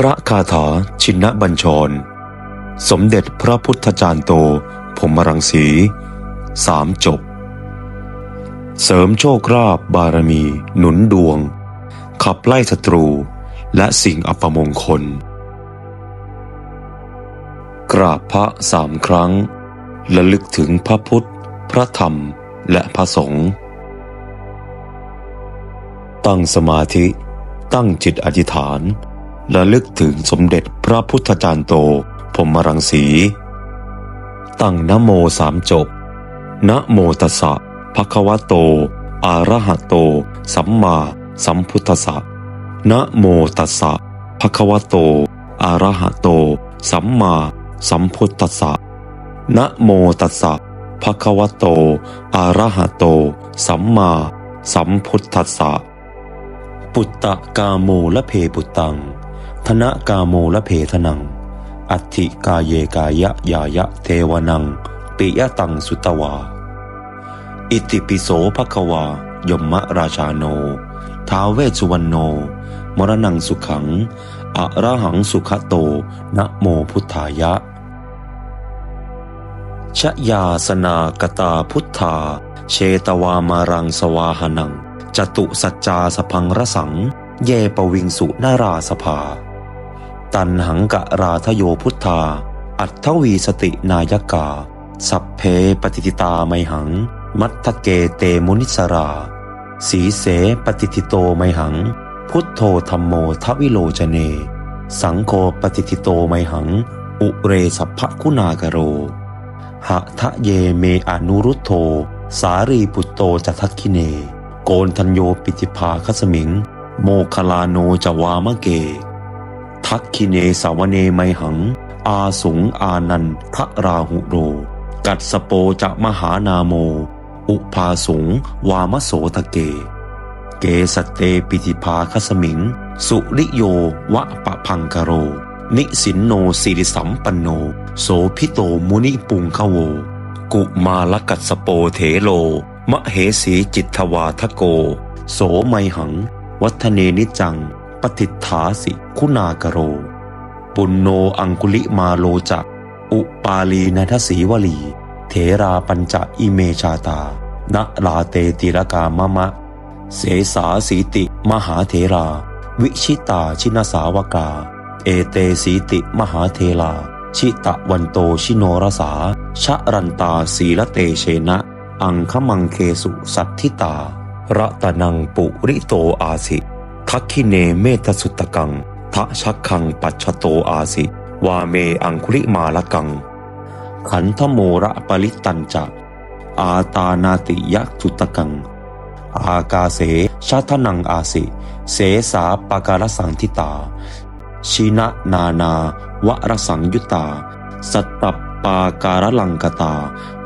พระคาถาชินบัญชร สมเด็จพระพุทธจารย์โตพมรังสีสามจบ เสริมโชคราบบารมี หนุนดวง ขับไล่ศัตรูและสิ่งอัปมงคล กราบพระสามครั้งระลึกถึงพระพุทธ พระธรรมและพระสงฆ์ตั้งสมาธิ ตั้งจิตอธิษฐาน ระลึกถึงสมเด็จพระพุทธจารย์โตพรมรังสี ตั้งนะโมสามจบนะโมตัสสะภะคะวะโต อะระหะโต สัมมาสัมพุทธัสสะนะโมตัสสะภะคะวะโต อะระหะโต สัมมาสัมพุทธัสสะนะโมตัสสะภะคะวะโต อะระหะโต สัมมาสัมพุทธัสสะ ปุตตะกาโมละเพปุตตัง ธนะกาโมละเพทนัง อัติกาเยกายะยายะเทวนัง ปิยะตังสุตวา อิติปิโสภควายมมะราชาโน ท้าเวสุวรรณโน มรณังสุขัง อระหังสุขโต นะโมพุทธายะ ชยาสนากตาพุทธา เชตวามารังสวาหนังจตุสัจจาสพังระสัง เยปวิงสุนาราสภา ตันหังกะราทโยพุทธา อัตถวีสตินายกา สัพเพปฏิติตาไมหัง มัทธเกเตมุนิสรา สีเสปฏิทิโตไมหัง พุทโธธรรมโมทวิโลจเน สังโฆปฏิทิโตไมหัง อุเรสัพพคุณากโร หะทะเยเมอนุรุตโธ สารีปุตโตจะทัคิเน โกนทัญโยปิติภาคสมิง โมคลาโนจวามะเก ทักคิเนสาวเนไมหัง อาสุงอานันทราหุโร กัดสโปจะมหานาโม อุภาสุงวามโสตะเก เกสตเตปิติภาคสมิง สุริโยวะปะพังกโร นิสินโนสิริสัมปันโน โสพิโตมุนิปุงขโว กุมาลกัสสโปเถโล มะเหสีจิตทวาทโก โสไมหัง วัฒเนนิจัง ฏิฐาสิคุณากโร ปุณโนอังคุลิมาโลจะอุปาลีนัทสีวลี เถราปัญจะอิเมชาตานะลาเตติรกามะมะ เสสาสีติมหาเถรา วิชิตาชินสาวกา เอเตสีติมหาเทลา ชิตะวันโตชิโนรสา ชะรันตาสีละเตเชนะ อังคมังเคสุสัทธิตา ระตะนังปุริโตอาสิ ทักขิเนเมตสุตตะกังทะชักขังปัจฉโตอาสิ วาเมอังคุลิมาละกัง ขันธโมระปริตันจะอาตานาติยะสุตะกัง อากาเสชาทนังอาสิ เสสาปาการสังทิตา ชินะนานาวรสังยุตา สัตตปปาการลังกตา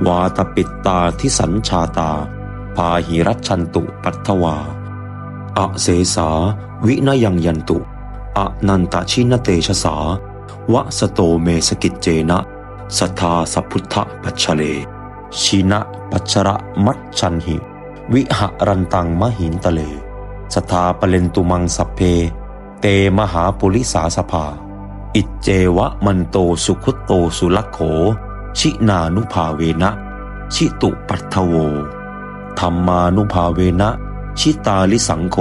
วาตปิตตาทิสัญชาตา พาหิรัชันตุปัทถวา อเสสา วินยังยันตุ อนันตชินเตชะสาวะสโตเมสกิจเจนะ สัทธาสัพพุทธปัจฉเล ชินะปัจฉระมัจฉันหิ วิหรันตังมหินตะเล สทาปเลนตุมังสัพเพ เตมหาปุริสาสภา อิจเจวะมันโตสุขุตโตสุลักโข ชินานุภาเวนะ ชิตุปัทโวธรรมานุภาเวนะ ชิตาลิสังโฆ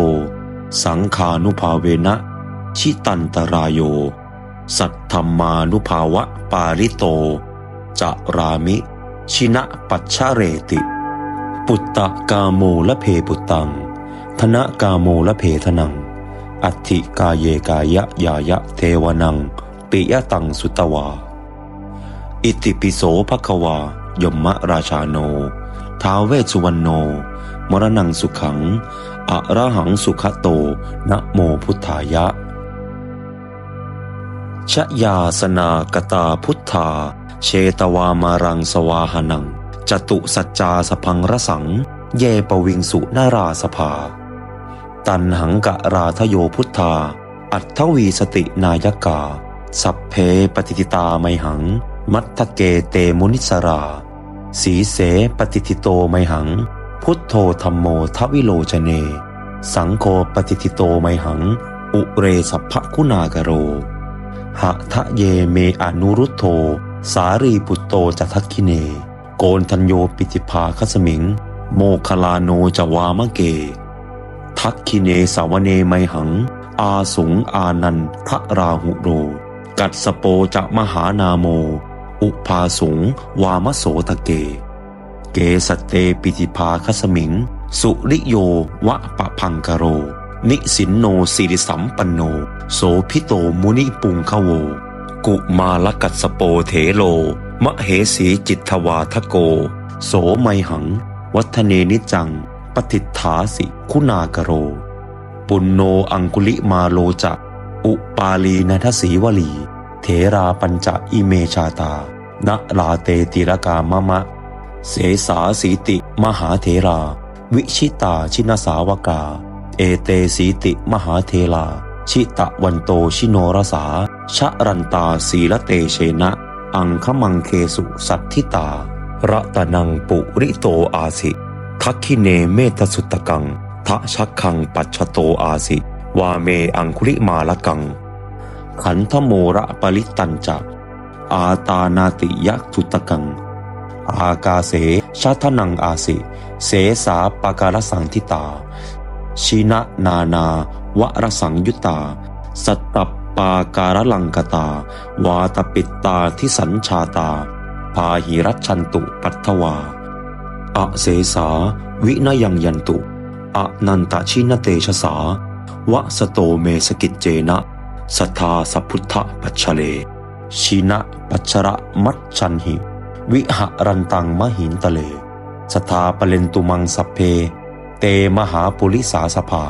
สังขานุภาเวนะ ชิตันตรายโย สัทธรรมานุภาวะปาริโต จะรามิ ชินะปัชชะเรติ ปุตตะกาโมละเพปุตตัง ธนะกาโมละเพทนัง อัติกาเยกายะยายะเทวนัง ปิยะตังสุตวา อิติปิโสภควายมมะราชาโน ท้าเวสุวรรณโน มรณังสุขัง อระหังสุขโต นะโมพุทธายะ ชยาสนากตาพุทธา เชตวามารังสวาหนัง จตุสัจจาสพังระสัง เยปวิงสุนาราสภา ตันหังกะราทโยพุทธา อัตถวีสตินายกา สัพเพปฏิติตาไมหัง มัทเกเตมุนิสรา สีเสปฏิทิโตไมหัง พุทโธธรรมโมทวิโลจเน สังโฆปฏิทิโตไมหัง อุเรสัพพคุณากโร หะทะเยเมอนุรุตโธ สารีปุตโตจะทักคิเน โกนทัญโยปิติภาคสมิง โมคลาโนจวามะเก ทักคิเนสาวเนไมหัง อาสุงอานันทราหุโร กัดสโปจะมหานาโม อุปาสุงวามโสตะเก สเตปิติภาคสมิง สุริโยวะปะพังกโร นิสินโนสิริสัมปันโน โสพิโตมุนิปุงขโว กุมาลกัสสโปเถโล มะเหสีจิตทวาทโก โสไมหัง วัฒเนนิจัง ปฏิฐาสิคุณากโร ปุณโนอังคุลิมาโลจะอุปาลีนัทสีวลี เถราปัญจอิเมชาตา ณลาเตติรกามะมะ เสสาสีติ มหาเถรา วิชิตาชินสาวกา เอเตสีติมหาเทลาชิตะวันโตชิโนรสา ชะรันตาศีละเตเชนะ อังคมังเคสุสัตทิตา ระตะนังปุริโตอาสิทักขิเนเมตสุตตะกังทะชักขังปัจฉโตอาสิ วาเมอังคุลิมาละกัง ขันธโมระปริตันจะอาตานาติยักสุตตะกัง อากาเสชาทนังอาสิ เสสาปาการสังทิตา ชินะนานาวรสังยุตา สัตตปปาการลังกตา วาตปิตตาทิสัญชาตา พาหิรัชันตุปัทถวา อเสสาวินยังยันตุ อนันตชินเตชะสาวะสโตเมสกิจเจนะสัทธาสัพพุทธปัจฉเล ชินะปัชระมัจฉันหิ วิหรันตังมหินตะเล สถาปเลนตุมังสัพเพ เตมหาปุริสาสภา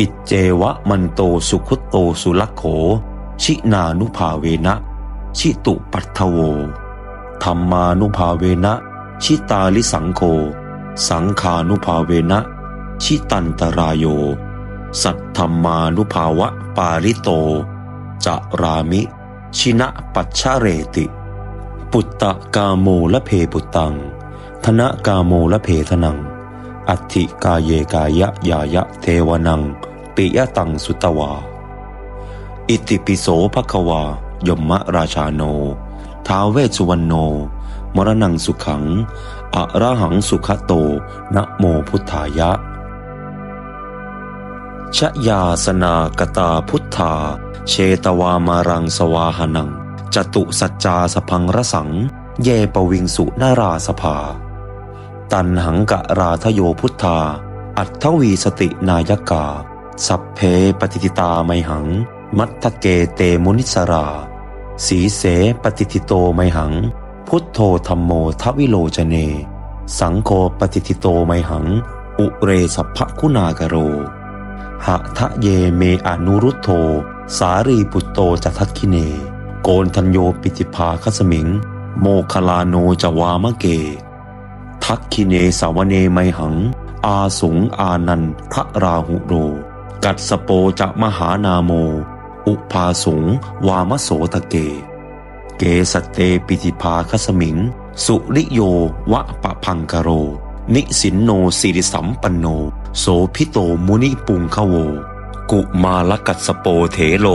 อิจเจวะมันโตสุขุตโตสุลักโข ชินานุภาเวนะ ชิตุปัทถโว ธรรมานุภาเวนะ ชิตาลิสังโฆสังขานุภาเวนะ ชิตันตรายโย สัทธรรมานุภาวะปาริโต จะรามิ ชินะปัชชะเรติ ปุตตะกาโมละเพปุตตัง ธนะกาโมละเพทนัง อัติกาเยกายะยายะเทวนัง ปิยะตังสุตวา อิติปิโสภควายมะราชาโน ท้าเวสุวรรณโน มรณังสุขังอะระหังสุขโต นะโมพุทธายะ ชยาสนากตาพุทธา เชตวามารังสวาหนัง จตุสัจจาสพังระสัง เยปวิงสุนาราสภา ตันหังกะราทโยพุทธา อัตถวีสตินายกา สัพเพปฏิติตาไมหัง มัตทเกเตมุนิสรา สีเสปฏิติโตไมหัง พุทโธธรรมโมทวิโลจเน สังโฆปฏิติโตไมหัง อุเรสัพพคุณากโรหะทะเยเมอนุรุตโธสารีปุตโตจะทักคิเน โกนทัญโยปิติภาคสมิง โมคลาโนจวามะเก ทักคิเนสาวเนไมหัง อาสุงอานันทราหุโร กัดสโปจะมหานาโม อุปาสุงวามโสตะเก เกสเตปิติภาคสมิง สุริโยวะปะพังกโร นิสินโนสิริสัมปันโน โสพิโตมุนิปุงขโว กุมาลกัสสโปเถโล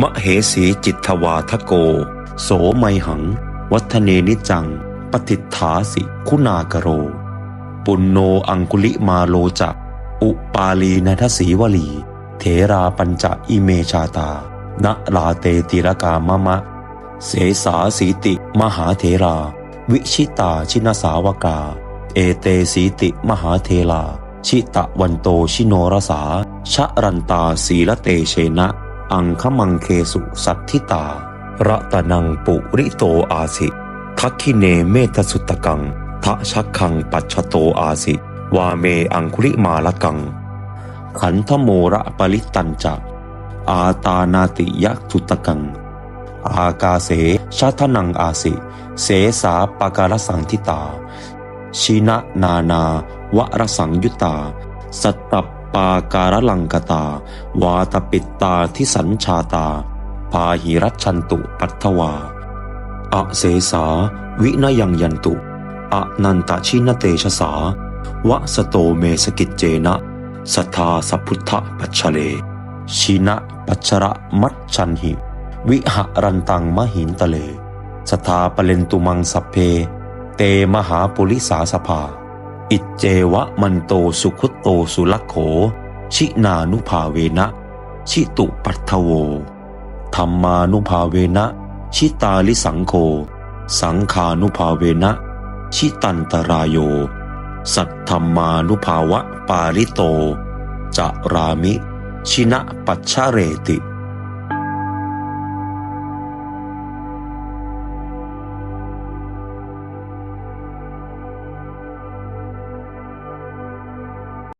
มะเหสีจิตทวาทโก โสไมหัง วัฒเนนิจัง ปฏิฐาสิคุณากโร ปุณโนอังคุลิมาโลจะอุปาลีนัทสีวลี เถราปัญจะอิเมชาตาณลาเตติรกามะมะ เสสาสีติมหาเถรา วิชิตาชินสาวกา เอเตสีติมหาเทลา ชิตะวันโตชิโนรสา ชะรันตาศีละเตเชนะ อังคมังเคสุสัตทิตา ระตะนังปุริโตอาสิทักขิเนเมตสุตตะกังทะชักขังปัจฉโตอาสิ วาเมอังคุลิมาละกัง ขันธโมระปริตันจะอาตานาติยักสุตะกัง อากาเสชาทนังอาสิ เสสาปาการสังทิตา ชินะนานาวรสังยุตา สัตต ปาการลังกตา วาตปิตตาทิสัญชาตา พาหิรัชชันตุปัทถวา อเสสา วินยังยันตุ อนันตชินเตชะสาวะสโตเมสกิจเจนะสัทธาสัพพุทธปัจฉเล ชินะปัชระมัจฉันหิ วิหรันตังมหินตะเลสถาปเลนตุมังสัพเพ เตมหาปุริสาสภา อิจเจวะมันโตสุขุตโตสุลักโข ชินานุภาเวนะ ชิตุปัทโว ธรรมานุภาเวนะ ชิตาลิสังโฆสังขานุภาเวนะ ชิตันตรายโย สัทธรรมานุภาวะปาริโต จะรามิ ชินะปัชชะเรติ